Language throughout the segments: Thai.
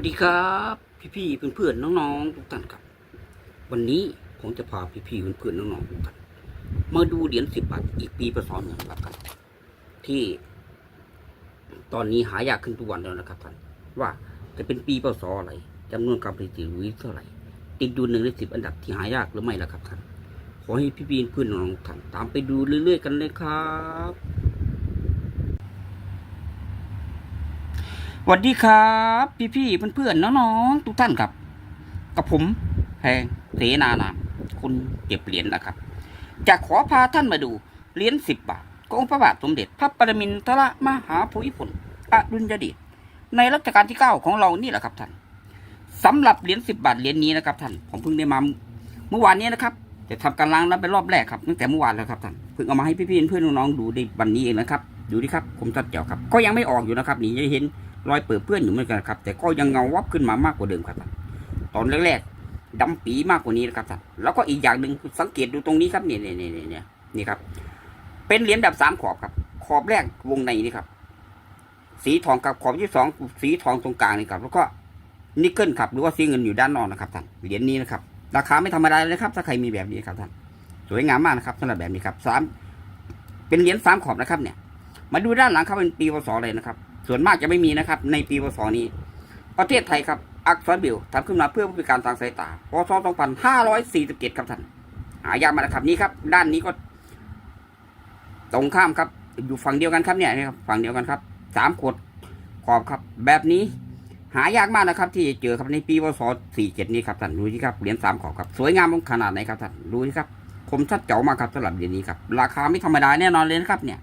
วัสดีครับ พี่ๆเพื่อนๆน้องๆทุกท่านครับ วันนี้ผมจะพาพี่ๆเพื่อนๆน้องๆทุกท่านมาดูเหรียญสิบบาทอีกปีประสอนหนึ่งครับท่านที่ ตอนนี้หายากขึ้นทุกวันแล้วนะครับท่านว่าจะเป็นปีพศอะไรจำนวนการผลิตหรือเท่าไหร่ ติดดูหนึ่งในสิบอันดับที่หายากหรือไม่ล่ะครับท่านขอให้พี่ๆเพื่อนๆน้องๆทุกท่านตามไปดูเรื่อยๆกันเลยครับ วัสดีครับ พี่ๆเพื่อนๆน้องๆทุกท่านครับ กับผมแพงเสนานามคุณเก็บเหรียญนะครับ จะขอพาท่านมาดูเหรียญสิบบาทของพระบาทสมเด็จพระปรมินทรมหาภูมิพลอดุลยเดชในรัชกาลที่เก้าของเรานี่แหละครับท่านสำหรับเหรียญสิบบาทเหรียญนี้นะครับท่านผมเพิ่งได้มาเมื่อวานนี้นะครับจะทำการล้างนั้นเป็นรอบแรกครับตั้งแต่เมื่อวานแล้วครับท่านเพิ่งเอามาให้พี่ๆเพื่อนๆน้องๆดูในวันนี้เองนะครับ ดูดิครับผมชัดเจ๋วครับ ก็ยังไม่ออกอยู่นะครับนี่ยังเห็น รอยเปื้อนเปื้อนอยู่เหมือนกันครับ แต่ก็ยังเงาวับขึ้นมามากกว่าเดิมครับท่านตอนแรกๆดำปีมากกว่านี้นะครับท่านแล้วก็อีกอย่างหนึ่งสังเกตดูตรงนี้ครับเนี่ยเนี่ยเนี่ยเนี่ยนี่ครับ เป็นเหรียญแบบสามขอบครับ ขอบแรกวงในนี่ครับ สีทองกับขอบที่สองสีทองตรงกลางนี่ครับ แล้วก็นิกเกิลครับหรือว่าสีเงินอยู่ด้านนอกนะครับท่านเหรียญนี้นะครับ ราคาไม่ธรรมดาเลยนะครับ ถ้าใครมีแบบนี้ครับท่านสวยงามมากนะครับสำหรับแบบนี้ครับสามเป็นเหรียญสามขอบนะครับเนี่ย มาดูด้านหลังครับเป็นปีพศเลยนะครับ ส่วนมากจะไม่มีนะครับ ในปีพศนี้ ประเทศไทยครับอักษรบิลทำขึ้นมาเพื่อผู้พิการทางสายตาพศ2547ครับท่านหายากมานะครับนี่ครับ ด้านนี้ก็ ตรงข้ามครับ อยู่ฝั่งเดียวกันครับเนี่ยนะครับฝั่งเดียวกันครับสามขวดขอบครับ แบบนี้หายากมากนะครับ ที่จะเจอครับในปีพศ47นี้ครับท่านดูที่ครับเหรียญสามขอบครับ สวยงามขนาดไหนครับท่านดูที่ครับคมชัดเจ๋วมากครับสำหรับเหรียญนี้ครับ ราคาไม่ธรรมดาแน่นอนเลยนะครับเนี่ย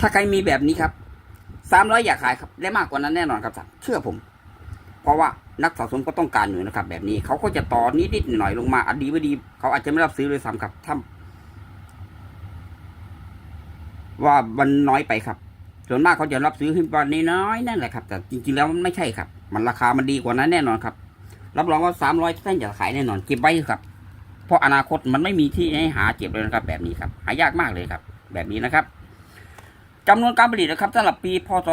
ถ้าใครมีแบบนี้ครับ สามร้อยอยากขายครับได้มากกว่านั้นแน่นอนครับเชื่อผม เพราะว่านักสะสมก็ต้องการอยู่นะครับ แบบนี้เขาก็จะต่อนิดๆหน่อยๆลงมาอดีไม่ดี เขาอาจจะไม่รับซื้อเลยซ้ำครับถ้าว่ามันน้อยไปครับส่วนมากเขาจะรับซื้อขึ้นวันน้อยๆนั่นแหละครับ แต่จริงๆแล้วมันไม่ใช่ครับ มันราคามันดีกว่านั้นแน่นอนครับ รับรองว่าสามร้อยท่านจะขายแน่นอนเก็บไว้ครับ เพราะอนาคตมันไม่มีที่ให้หาเก็บเลยนะครับ แบบนี้ครับ หายากมากเลยครับ แบบนี้นะครับ จำนวนการผลิตนะครับสำหรับปีพศ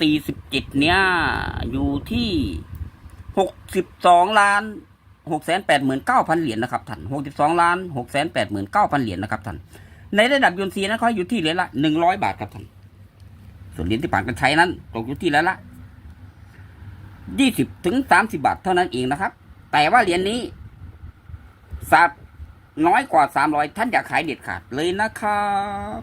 2547 เนี่ย อยู่ที่ 62 ล้าน 689,000 เหรียญนะครับท่าน 62 ล้าน 689,000 เหรียญนะครับท่าน ในระดับยูนซีนะเขาอยู่ที่เหรียญละ 100 บาทครับท่าน ส่วนเหรียญที่ผ่านการใช้นั้นตกอยู่ที่แล้วละ 20 ถึง 30 บาทเท่านั้นเองนะครับ แต่ว่าเหรียญนี้สับน้อยกว่า 300 ท่านอย่าขายเด็ดขาดเลยนะครับ